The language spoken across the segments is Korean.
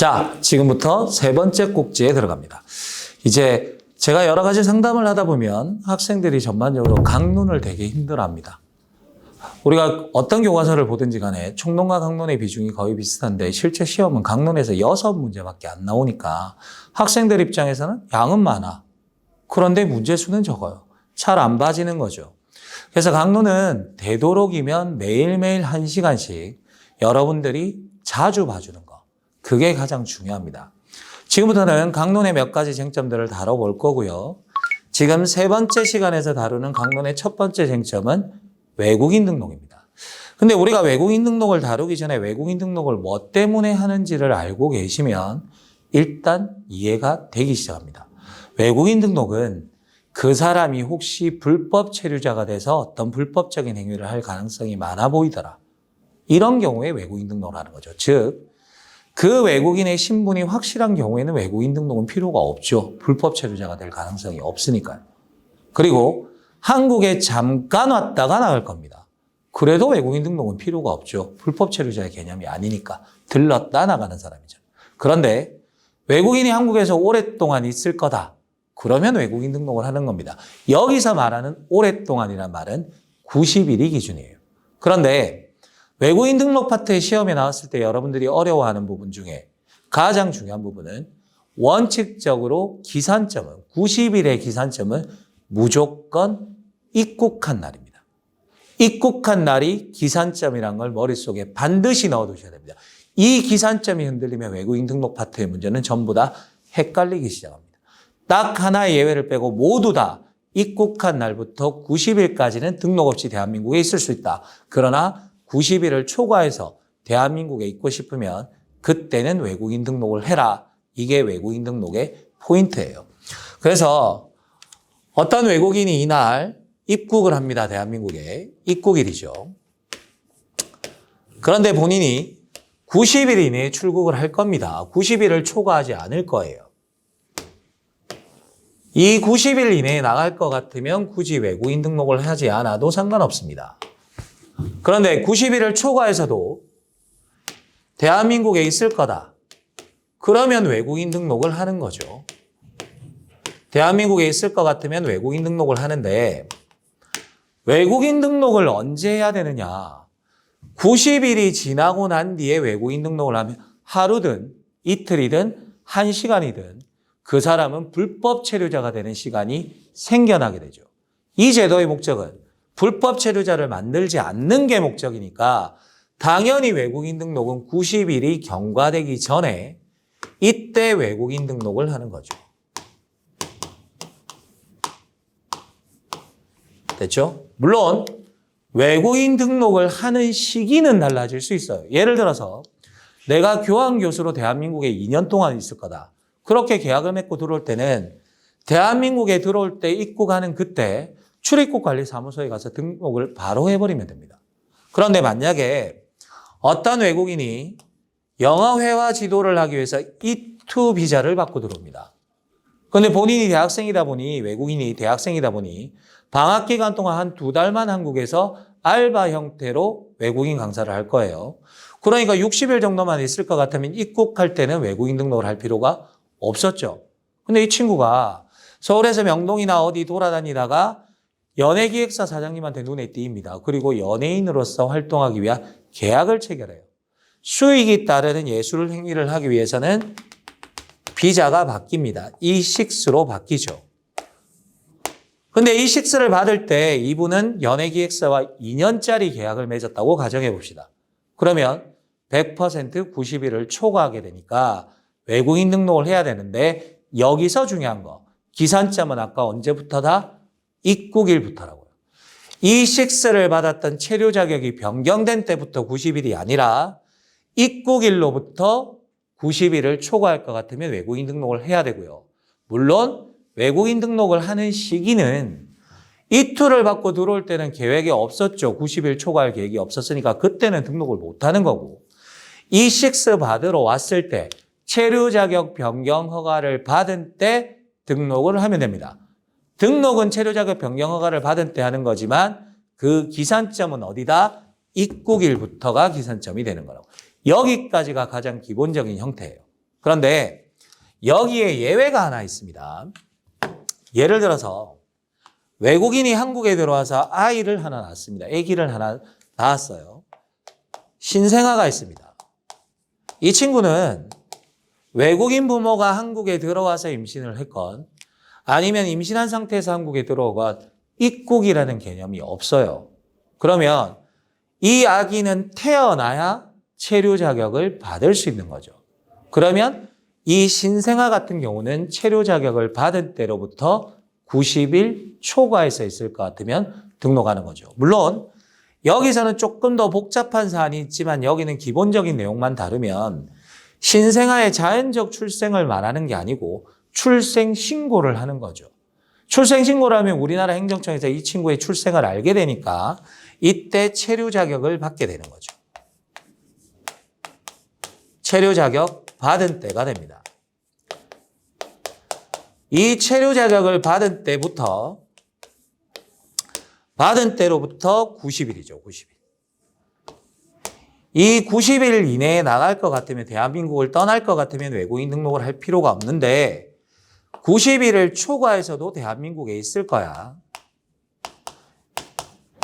자, 지금부터 세 번째 꼭지에 들어갑니다. 이제 제가 여러 가지 상담을 하다 보면 학생들이 전반적으로 강론을 되게 힘들어 합니다. 우리가 어떤 교과서를 보든지 간에 총론과 강론의 비중이 거의 비슷한데 실제 시험은 강론에서 여섯 문제밖에 안 나오니까 학생들 입장에서는 양은 많아. 그런데 문제 수는 적어요. 잘 안 봐지는 거죠. 그래서 강론은 되도록이면 매일매일 한 시간씩 여러분들이 자주 봐주는 거. 그게 가장 중요합니다. 지금부터는 강론의 몇 가지 쟁점들을 다뤄볼 거고요. 지금 세 번째 시간에서 다루는 강론의 첫 번째 쟁점은 외국인 등록입니다. 근데 우리가 외국인 등록을 다루기 전에 외국인 등록을 뭐 때문에 하는지를 알고 계시면 일단 이해가 되기 시작합니다. 외국인 등록은 그 사람이 혹시 불법 체류자가 돼서 어떤 불법적인 행위를 할 가능성이 많아 보이더라. 이런 경우에 외국인 등록을 하는 거죠. 즉, 그 외국인의 신분이 확실한 경우에는 외국인 등록은 필요가 없죠. 불법 체류자가 될 가능성이 없으니까요. 그리고 한국에 잠깐 왔다가 나갈 겁니다. 그래도 외국인 등록은 필요가 없죠. 불법 체류자의 개념이 아니니까 들렀다 나가는 사람이죠. 그런데 외국인이 한국에서 오랫동안 있을 거다. 그러면 외국인 등록을 하는 겁니다. 여기서 말하는 오랫동안이란 말은 90일이 기준이에요. 그런데 외국인 등록 파트의 시험에 나왔을 때 여러분들이 어려워하는 부분 중에 가장 중요한 부분은 원칙적으로 기산점은 90일의 기산점은 무조건 입국한 날입니다. 입국한 날이 기산점이란 걸 머릿속에 반드시 넣어두셔야 됩니다. 이 기산점이 흔들리면 외국인 등록 파트의 문제는 전부 다 헷갈리기 시작합니다. 딱 하나의 예외를 빼고 모두 다 입국한 날부터 90일까지는 등록 없이 대한민국에 있을 수 있다. 그러나 90일을 초과해서 대한민국에 있고 싶으면 그때는 외국인 등록을 해라. 이게 외국인 등록의 포인트예요. 그래서 어떤 외국인이 이날 입국을 합니다. 대한민국에. 입국일이죠. 그런데 본인이 90일 이내에 출국을 할 겁니다. 90일을 초과하지 않을 거예요. 이 90일 이내에 나갈 것 같으면 굳이 외국인 등록을 하지 않아도 상관없습니다. 그런데 90일을 초과해서도 대한민국에 있을 거다. 그러면 외국인 등록을 하는 거죠. 대한민국에 있을 것 같으면 외국인 등록을 하는데 외국인 등록을 언제 해야 되느냐? 90일이 지나고 난 뒤에 외국인 등록을 하면 하루든 이틀이든 한 시간이든 그 사람은 불법 체류자가 되는 시간이 생겨나게 되죠. 이 제도의 목적은 불법 체류자를 만들지 않는 게 목적이니까 당연히 외국인 등록은 90일이 경과되기 전에 이때 외국인 등록을 하는 거죠. 됐죠? 물론 외국인 등록을 하는 시기는 달라질 수 있어요. 예를 들어서 내가 교환 교수로 대한민국에 2년 동안 있을 거다. 그렇게 계약을 맺고 들어올 때는 대한민국에 들어올 때 입국하는 그때 출입국 관리 사무소에 가서 등록을 바로 해버리면 됩니다. 그런데 만약에 어떤 외국인이 영어 회화 지도를 하기 위해서 E2 비자를 받고 들어옵니다. 그런데 본인이 대학생이다 보니 외국인이 대학생이다 보니 방학 기간 동안 한 두 달만 한국에서 알바 형태로 외국인 강사를 할 거예요. 그러니까 60일 정도만 있을 것 같으면 입국할 때는 외국인 등록을 할 필요가 없었죠. 근데 이 친구가 서울에서 명동이나 어디 돌아다니다가 연예기획사 사장님한테 눈에 띄입니다. 그리고 연예인으로서 활동하기 위한 계약을 체결해요. 수익이 따르는 예술 행위를 하기 위해서는 비자가 바뀝니다. E6로 바뀌죠. 근데 E6를 받을 때 이분은 연예기획사와 2년짜리 계약을 맺었다고 가정해 봅시다. 그러면 100% 90일을 초과하게 되니까 외국인 등록을 해야 되는데 여기서 중요한 거 기산점은 아까 언제부터다? 입국일부터라고요. E6를 받았던 체류 자격이 변경된 때부터 90일이 아니라 입국일로부터 90일을 초과할 것 같으면 외국인 등록을 해야 되고요. 물론 외국인 등록을 하는 시기는 이투를 받고 들어올 때는 계획이 없었죠. 90일 초과할 계획이 없었으니까 그때는 등록을 못 하는 거고 E6 받으러 왔을 때 체류 자격 변경 허가를 받은 때 등록을 하면 됩니다. 등록은 체류 자격 변경 허가를 받은 때 하는 거지만 그 기산점은 어디다? 입국일부터가 기산점이 되는 거라고. 여기까지가 가장 기본적인 형태예요. 그런데 여기에 예외가 하나 있습니다. 예를 들어서 외국인이 한국에 들어와서 아이를 하나 낳았습니다. 아기를 하나 낳았어요. 신생아가 있습니다. 이 친구는 외국인 부모가 한국에 들어와서 임신을 했건 아니면 임신한 상태에서 한국에 들어오건 입국이라는 개념이 없어요. 그러면 이 아기는 태어나야 체류 자격을 받을 수 있는 거죠. 그러면 이 신생아 같은 경우는 체류 자격을 받은 때로부터 90일 초과해서 있을 것 같으면 등록하는 거죠. 물론 여기서는 조금 더 복잡한 사안이 있지만 여기는 기본적인 내용만 다르면 신생아의 자연적 출생을 말하는 게 아니고 출생 신고를 하는 거죠. 출생 신고를 하면 우리나라 행정청에서 이 친구의 출생을 알게 되니까 이때 체류 자격을 받게 되는 거죠. 체류 자격 받은 때가 됩니다. 이 체류 자격을 받은 때부터 받은 때로부터 90일이죠. 90일. 이 90일 이내에 나갈 것 같으면 대한민국을 떠날 것 같으면 외국인 등록을 할 필요가 없는데 90일을 초과해서도 대한민국에 있을 거야.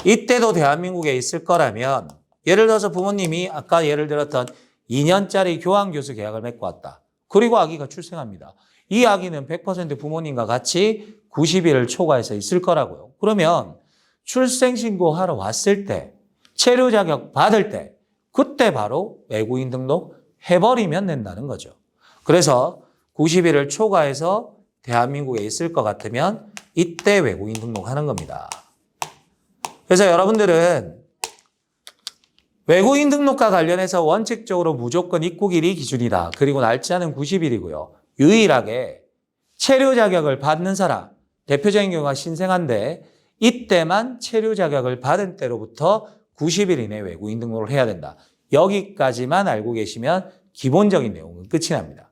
이때도 대한민국에 있을 거라면 예를 들어서 부모님이 아까 예를 들었던 2년짜리 교환교수 계약을 맺고 왔다. 그리고 아기가 출생합니다. 이 아기는 100% 부모님과 같이 90일을 초과해서 있을 거라고요. 그러면 출생신고하러 왔을 때, 체류 자격 받을 때, 그때 바로 외국인 등록 해버리면 된다는 거죠. 그래서 90일을 초과해서 대한민국에 있을 것 같으면 이때 외국인 등록하는 겁니다. 그래서 여러분들은 외국인 등록과 관련해서 원칙적으로 무조건 입국일이 기준이다. 그리고 날짜는 90일이고요. 유일하게 체류 자격을 받는 사람, 대표적인 경우가 신생한데 이때만 체류 자격을 받은 때로부터 90일 이내 외국인 등록을 해야 된다. 여기까지만 알고 계시면 기본적인 내용은 끝이 납니다.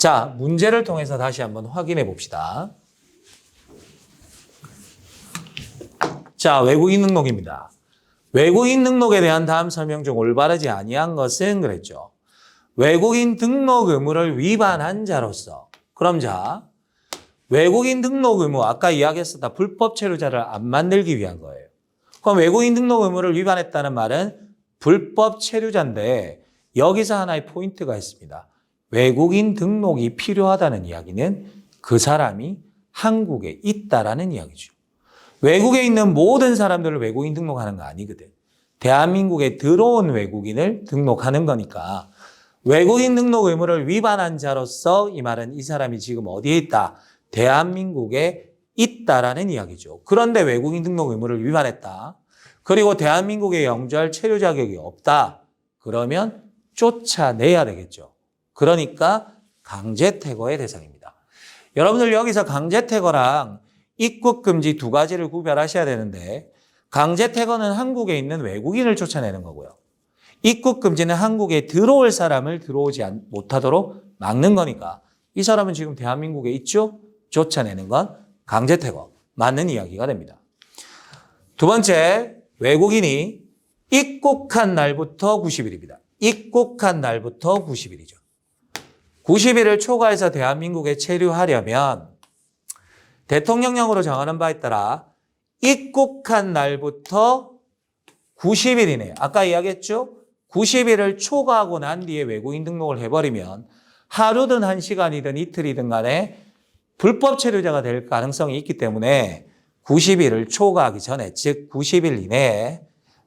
자, 문제를 통해서 다시 한번 확인해 봅시다. 자, 외국인 등록입니다. 외국인 등록에 대한 다음 설명 중 올바르지 아니한 것은 그랬죠. 외국인 등록 의무를 위반한 자로서. 그럼 자, 외국인 등록 의무, 아까 이야기했었다. 불법 체류자를 안 만들기 위한 거예요. 그럼 외국인 등록 의무를 위반했다는 말은 불법 체류자인데 여기서 하나의 포인트가 있습니다. 외국인 등록이 필요하다는 이야기는 그 사람이 한국에 있다라는 이야기죠. 외국에 있는 모든 사람들을 외국인 등록하는 거 아니거든. 대한민국에 들어온 외국인을 등록하는 거니까 외국인 등록 의무를 위반한 자로서 이 말은 이 사람이 지금 어디에 있다? 대한민국에 있다라는 이야기죠. 그런데 외국인 등록 의무를 위반했다. 그리고 대한민국에 영주할 체류 자격이 없다. 그러면 쫓아내야 되겠죠. 그러니까 강제 퇴거의 대상입니다. 여러분들 여기서 강제 퇴거랑 입국 금지 두 가지를 구별하셔야 되는데 강제 퇴거는 한국에 있는 외국인을 쫓아내는 거고요. 입국 금지는 한국에 들어올 사람을 들어오지 못하도록 막는 거니까 이 사람은 지금 대한민국에 있죠? 쫓아내는 건 강제 퇴거 맞는 이야기가 됩니다. 두 번째 외국인이 입국한 날부터 90일입니다. 입국한 날부터 90일이죠. 90일을 초과해서 대한민국에 체류하려면 대통령령으로 정하는 바에 따라 입국한 날부터 90일 이내, 아까 이야기했죠? 90일을 초과하고 난 뒤에 외국인 등록을 해버리면 하루든 한 시간이든 이틀이든 간에 불법 체류자가 될 가능성이 있기 때문에 90일을 초과하기 전에, 즉 90일 이내에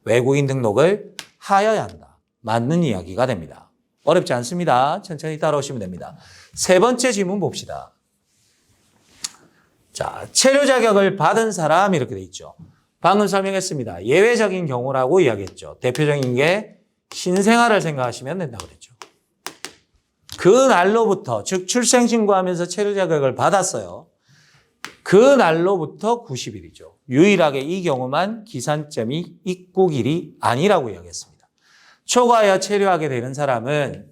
외국인 등록을 하여야 한다. 맞는 이야기가 됩니다. 어렵지 않습니다. 천천히 따라오시면 됩니다. 세 번째 질문 봅시다. 자, 체류 자격을 받은 사람 이렇게 돼 있죠. 방금 설명했습니다. 예외적인 경우라고 이야기했죠. 대표적인 게 신생아를 생각하시면 된다고 그랬죠. 그 날로부터 즉 출생 신고하면서 체류 자격을 받았어요. 그 날로부터 90일이죠. 유일하게 이 경우만 기산점이 입국일이 아니라고 이야기했습니다. 초과하여 체류하게 되는 사람은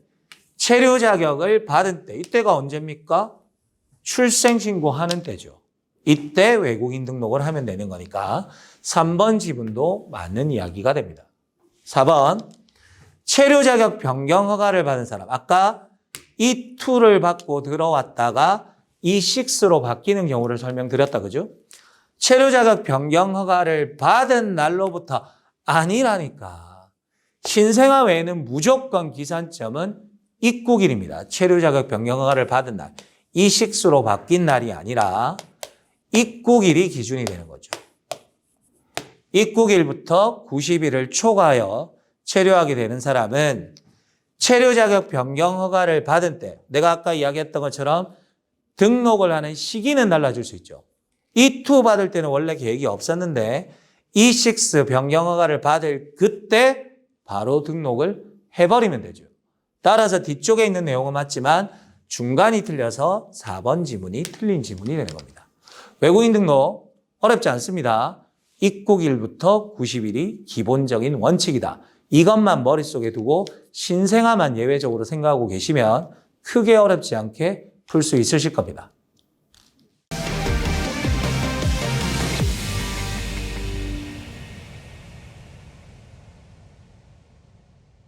체류 자격을 받은 때 이때가 언제입니까? 출생 신고하는 때죠. 이때 외국인 등록을 하면 되는 거니까 3번 지분도 맞는 이야기가 됩니다. 4번 체류 자격 변경 허가를 받은 사람. 아까 E2를 받고 들어왔다가 E6로 바뀌는 경우를 설명드렸다. 그죠? 체류 자격 변경 허가를 받은 날로부터 아니라니까. 신생아 외에는 무조건 기산점은 입국일입니다. 체류 자격 변경 허가를 받은 날. E6로 바뀐 날이 아니라 입국일이 기준이 되는 거죠. 입국일부터 90일을 초과하여 체류하게 되는 사람은 체류 자격 변경 허가를 받은 때 내가 아까 이야기했던 것처럼 등록을 하는 시기는 달라질 수 있죠. E2 받을 때는 원래 계획이 없었는데 E6 변경 허가를 받을 그때 바로 등록을 해버리면 되죠. 따라서 뒤쪽에 있는 내용은 맞지만 중간이 틀려서 4번 지문이 틀린 지문이 되는 겁니다. 외국인 등록 어렵지 않습니다. 입국일부터 90일이 기본적인 원칙이다. 이것만 머릿속에 두고 신생아만 예외적으로 생각하고 계시면 크게 어렵지 않게 풀 수 있으실 겁니다.